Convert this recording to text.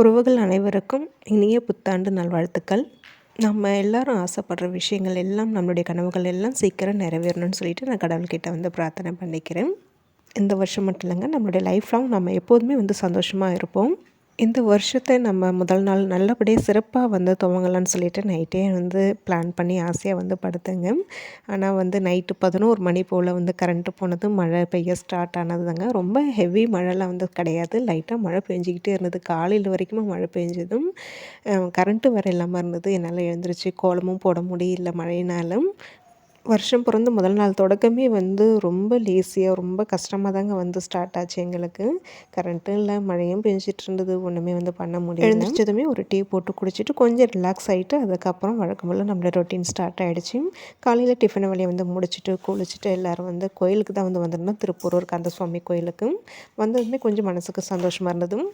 உறவுகள் அனைவருக்கும் இனிய புத்தாண்டு நல்வாழ்த்துக்கள். நம்ம எல்லாரும் ஆசைப்படுற விஷயங்கள் எல்லாம் நம்மளுடைய கனவுகள் எல்லாம் சீக்கிரம் நிறைவேறணும்னு சொல்லிட்டு நான் கடவுள்கிட்ட வந்து பிரார்த்தனை பண்ணிக்கிறேன். இந்த வருஷம் மட்டும் இல்லைங்க நம்மளுடைய லைஃப் லாங் நம்ம எப்போதுமே வந்து சந்தோஷமாக இருப்போம். இந்த வருஷத்தை நம்ம முதல் நாள் நல்லபடியாக சிறப்பாக வந்து துவங்கலான்னு சொல்லிட்டு நைட்டே வந்து பிளான் பண்ணி ஆசையாக வந்து படுத்துங்க. ஆனால் வந்து நைட்டு பதினோரு மணி போல் வந்து கரண்ட்டு போனது மழை பெய்ய ஸ்டார்ட் ஆனதுதாங்க ரொம்ப ஹெவி மழைலாம் வந்து கிடையாது. லைட்டாக மழை பெஞ்சிக்கிட்டே இருந்தது. காலையில் வரைக்குமே மழை பெஞ்சதும் கரண்ட்டு வர இல்லாமல் இருந்தது. என்னால் எழுந்திரிச்சு கோலமும் போட முடியல மழையினாலும் வருஷம் பிறந்து முதல் நாள் தொடக்கமே வந்து ரொம்ப லேசியாக ரொம்ப கஷ்டமாக தாங்க வந்து ஸ்டார்ட் ஆச்சு எங்களுக்கு. கரண்ட்டும் இல்லை மழையும் பெஞ்சிட்டு இருந்தது. ஒன்றுமே வந்து பண்ண முடியல. எழுந்திரிச்சதுமே ஒரு டீ போட்டு குடிச்சிட்டு கொஞ்சம் ரிலாக்ஸ் ஆகிட்டு அதுக்கப்புறம் வழக்கம் நம்மளோட ரொட்டீன் ஸ்டார்ட் ஆகிடுச்சு காலையில் டிஃபன் வழியை வந்து முடிச்சுட்டு குளிச்சுட்டு எல்லோரும் வந்து கோயிலுக்கு தான் வந்து வந்திருந்தோம். திருப்பூரூர் கந்தசுவாமி கோயிலுக்கு. வந்ததுமே கொஞ்சம் மனசுக்கு சந்தோஷமாக இருந்ததும்.